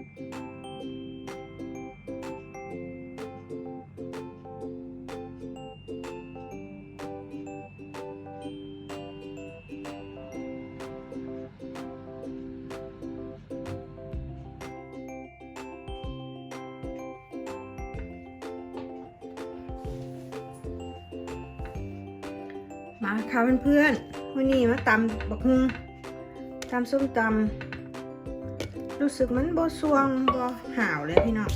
มาค่ะเพื่อนๆวันนี้มาตำบักฮุงตำส้มตำ รู้สึกมันบ่สวงบ่ห่าวเลยพี่น้อง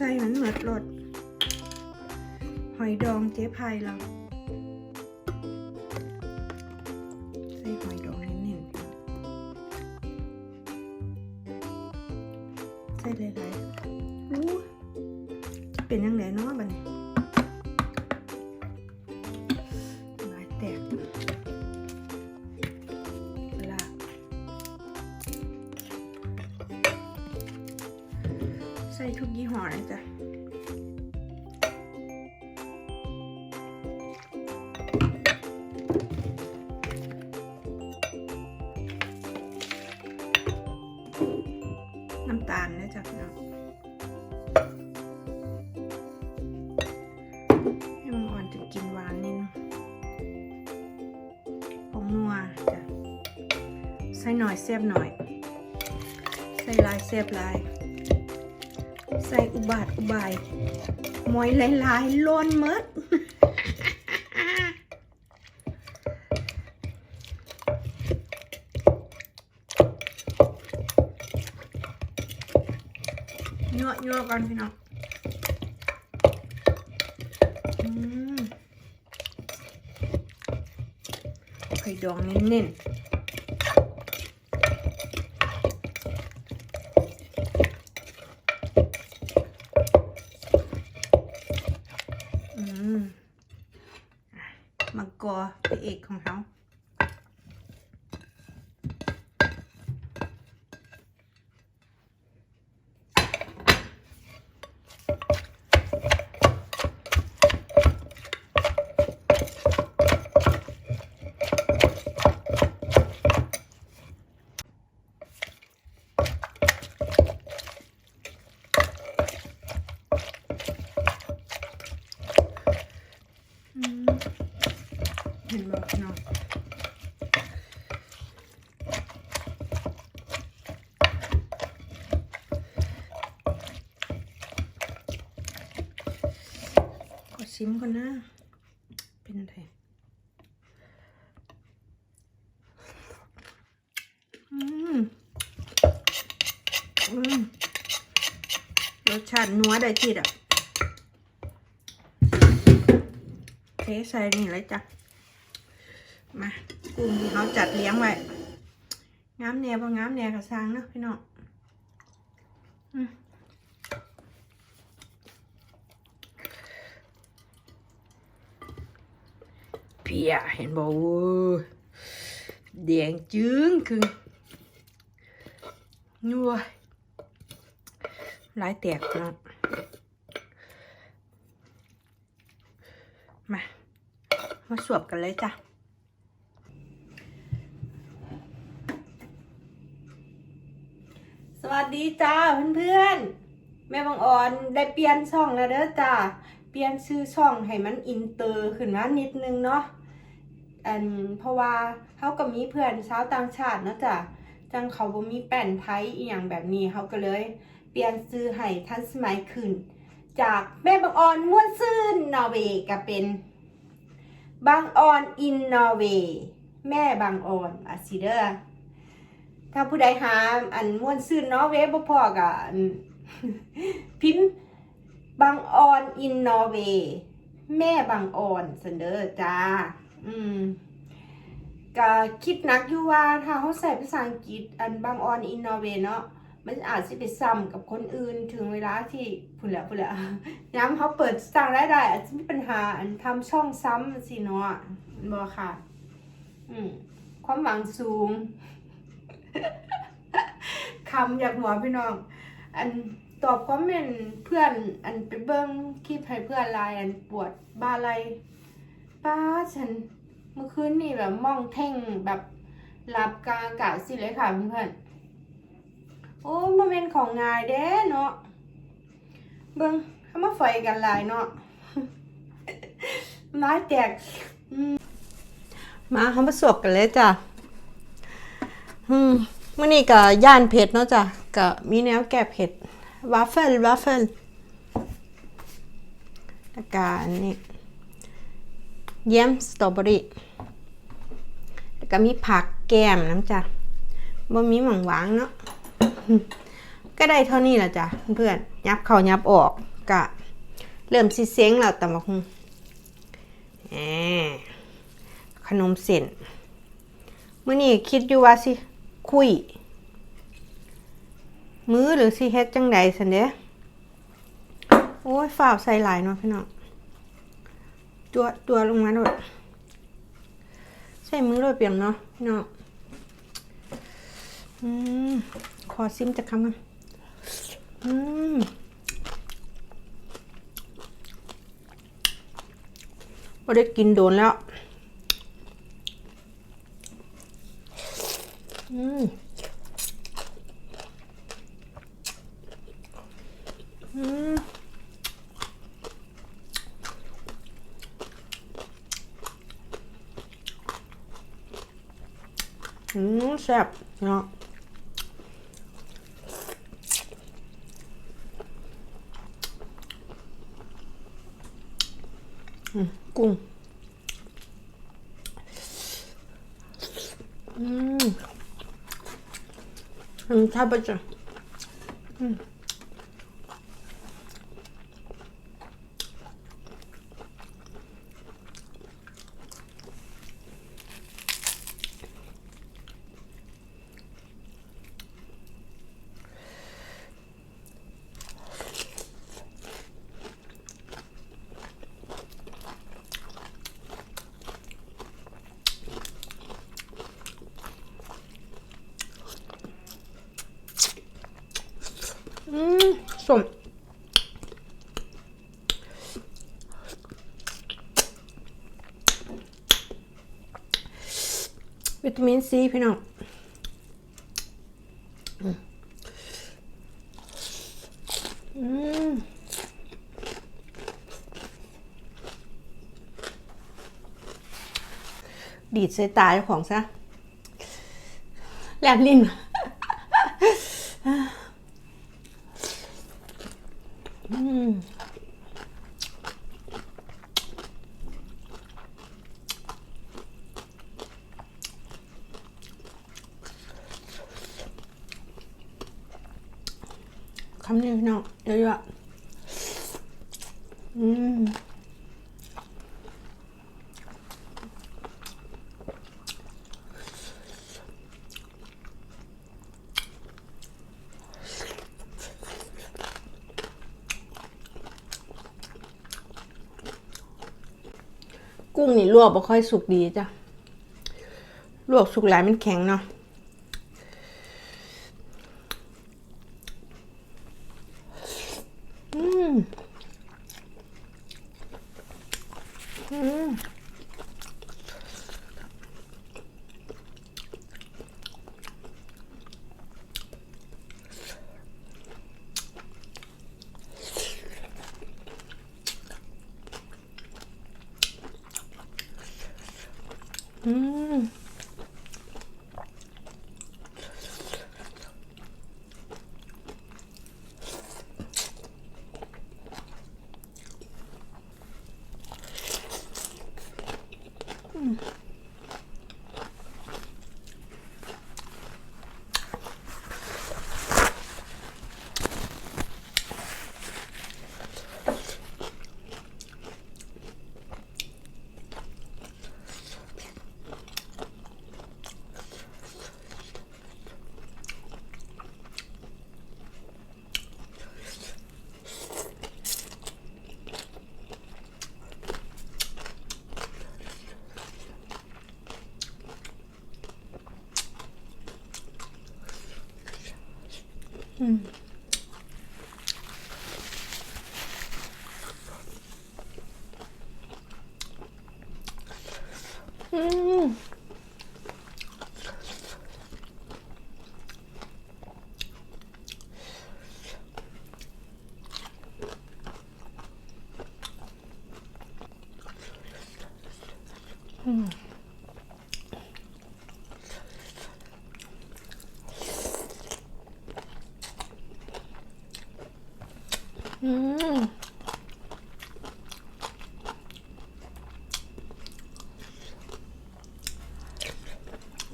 ใส่มันเหมือดรสหอยดองเจ๊พายเรา ทุกยี่ห้อเลยจ้ะน้ำตาลนะจ๊ะพี่น้องให้มันอ่อนจะกินหวานนิดนึงผงนัวจ้ะใส่หน่อยเสียบหน่อย ใส่ลายเสียบลาย ใส่อุบาทอุบายหมอยหลายๆล้นเมดยั่วยั่วกันพี่น้องอืมไข่ดองเน้นๆอืมอะมังกรพระเอกของเขาอืมเห็นบอกเนาะขอชิมก่อนนะ เป็นไงอืม อืม รสชาตินัวได้ที่อะเทใส่นี่เลยจ้ะ มากุ้งที่เขาจัดเลี้ยงไว้งามแนวพองามแนวกับซางเนาะพี่น้องเพียเห็นบอกว่าแดงจึ้งคือนัว ลายแตกเนาะมา มาสวบกันเลยจ้ะสวัสดีจ้าเพื่อนๆ แม่บางอ่อนได้เปลี่ยนช่องแล้วเด้อจ้าเปลี่ยนชื่อช่องให้มันอินเตอร์ขึ้นมานิดนึงเนาะอันเพราะว่าเขาก็มีเพื่อนชาวต่างชาติเนาะจ้ะจังเขาบ่มีแป้นไทยอีหยังแบบนี้เขาก็เลย ปลี่ยนชื่อให้ทันสมัยขึ้น จากแม่บางออนม่วนซื่นนอร์เวย์ก็เป็นบางออนอินนอร์เวย์แม่บางออนอาซิเดอร์ถ้าผู้ใดหาอันม่วนซื่นเนาะเว็บบ่พอกับอันพิมพ์บางออนอินนอร์เวย์แม่บางออนเสนเดอร์จ้า อืมก็คิดนักอยู่ว่าถ้าเขาใส่ภาษาอังกฤษอันบางออนอินนอร์เวย์เนาะ มันอาจจะไปซ้ำกับคนอื่นถึงเวลาที่พูดแล้วพูดแล้วย้ำเขาเปิดสร้างรายได้ อาจจะมีปัญหาอันทำช่องซ้ำสิเนาะบอค่ะ อืมความหวังสูงคำอยากหัวพี่น้อง อันตอบคอมเมนต์เพื่อน อันไปเบิ้งคลิปให้เพื่อนไลน์อันปวดบาอะไรป้าฉันเมื่อคืนนี่แบบมองเท่งแบบหลับกลางอากาศสิเลยค่ะเพื่อนๆ อ้โมเมนของงายเด้เนาะเบิ้งเขามาไฟกันหลายเนาะไม้แตกมาเขามาสวกกันเลยจ้ะอืมมื่อนี้ก็ย่านเผ็ดเนาะจ้ะก็มีแนวแก้เผ็ดวาฟเฟิลวาฟเฟิลแล้วก็อันนี้เยี่ยมสตรอเบอรี่แล้วก็มีผักแก้มน้ำจ้ะบ่มีหมังหวางเนาะ ก็ได้เท่านี้แหละจ้ะเพื่อนยับเข้ายับออกกะเริ่มสิเสียงแล้วแต่มาคงแหมขนมเส้นมื่อนี้คิดอยู่ว่าสิคุย มือหรือสิเฮ็ดจังใดสันเด้โอ้ยฝ่าวใส่หลายเนาะพี่น้องตัวตัวลงมาด้วยใส่มือด้วยเปียงเนาะพี่น้องอืม อซิมจะคำกันอืมบ่ได้กินโดนแล้ว อืม อืมอืมแซ่บเนาะ 음, 꿍. 음. 음, 잡아줘. 음. ส่วนวิตามินซีพี่น้องดีดใส่ตาเจ้าของซะแลบลิ้น กุ้งนี่ลวกบ่ค่อยสุกดีจ้ะลวกสุกหลายมันแข็งเนาะ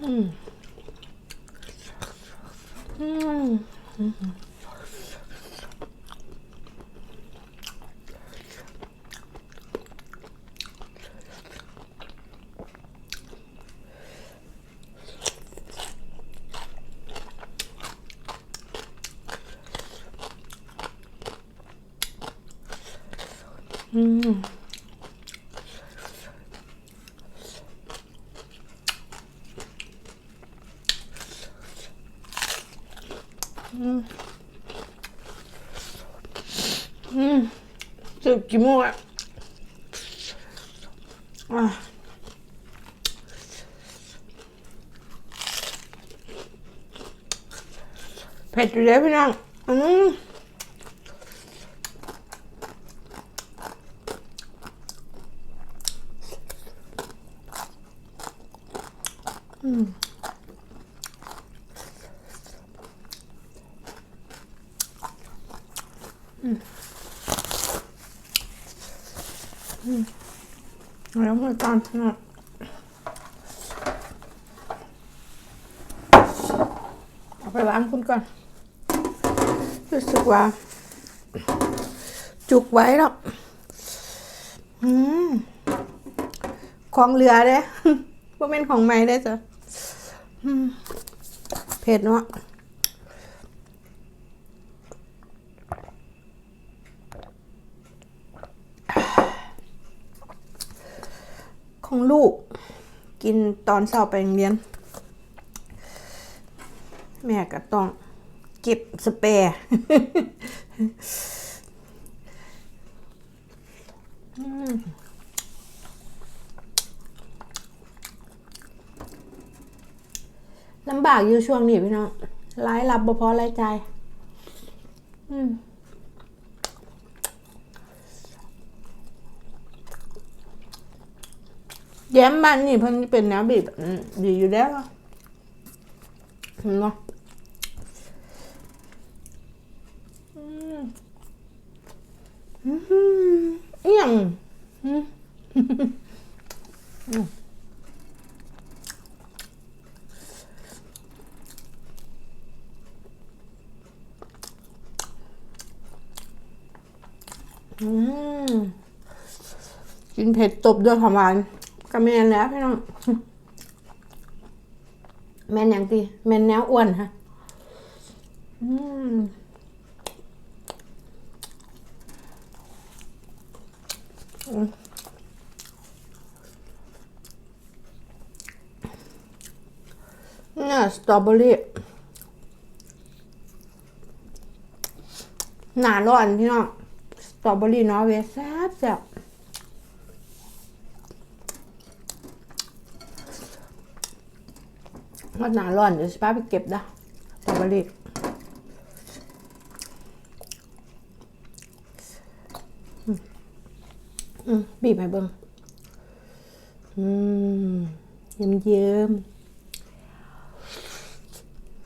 음. 음. 음. อืมอืมสึกกี่โมงอะอะเผ็ดอยู่แล้วพี่น้องอืมอืม แล้วมาตามพี่น้องเอาไปล้างคุณก่อน รู้สึกว่า จุกไว้หรอกอืมของเหลือเด้ว่าเป็นของใหม่ได้จ้ะเผ็ดเนาะ ของลูก กินตอนเช้าไปโรงเรียน แม่ก็ต้องเก็บสเปรย์ลำบากอยู่ช่วงนี้พี่น้องรายรับบ่พอรายจ่ายอืม แย้มบ้านนี่เพิ่นเป็นแนวบีบดีอยู่แล้วเห็นาะอืมอืมเอี่ยงอืมอืมกินเผ็ดตบด้วยของหวาน ก็แมนแล้วพี่น้อง แมนอย่างตีแมนแนวอ้วนฮะอืมอืมเนี่ยสตรอเบอรี่หนาร้อนพี่น้องสตรอเบอรี่นอร์เวย์แซ่บแซ่บ ว่าหนาร้อนเดี๋ยวสิป้าไปเก็บนะสตรอเบอรี่บีบให้เบิ่งอืมเยิ้มเยิ้ม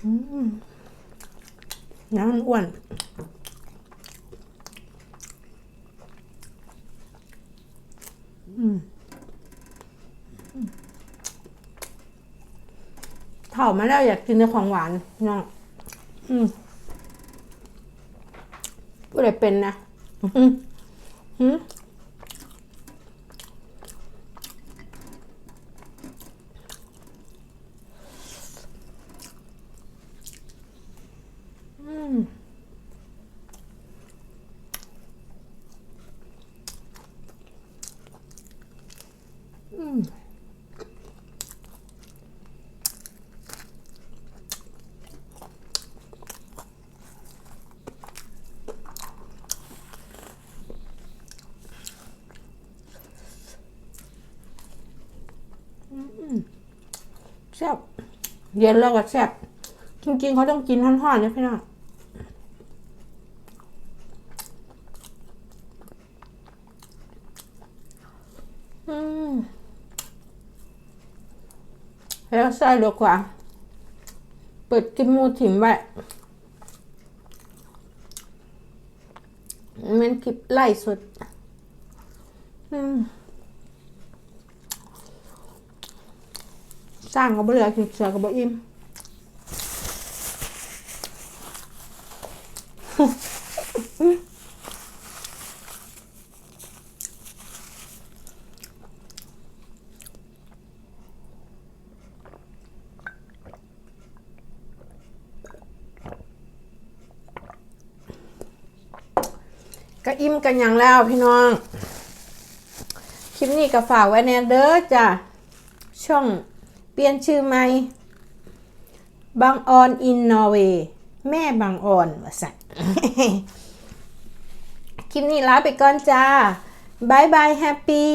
อืมน้ำอ้วนเถ่ามาแล้วอยากกินแต่ของหวานเน้องอืมก็เลยเป็นนะอืมอืมอืมอืม แซ่บ เย็นแล้วก็แซ่บจริงๆเขาต้องกินห่อนๆเนี่ยพี่น้องอืมแล้วใส่ดีกว่า เปิดกิมมูถิ่มไว้มันคลิปไล่สุด อืม ร้างก็บ่เหลือกินเสือก็บ่อิ่มก็อิ่มกันอย่างแล้วพี่น้อง คลิปนี้ก็ฝากไว้แนเด้อจ้ะช่อง ปลี่ยนชื่อใหม่บางออนอินนอร์เวย์แม่บางออนว่าสัตว์คลิปนี้ลาไปก่อนจ้าบายบายแฮปปี้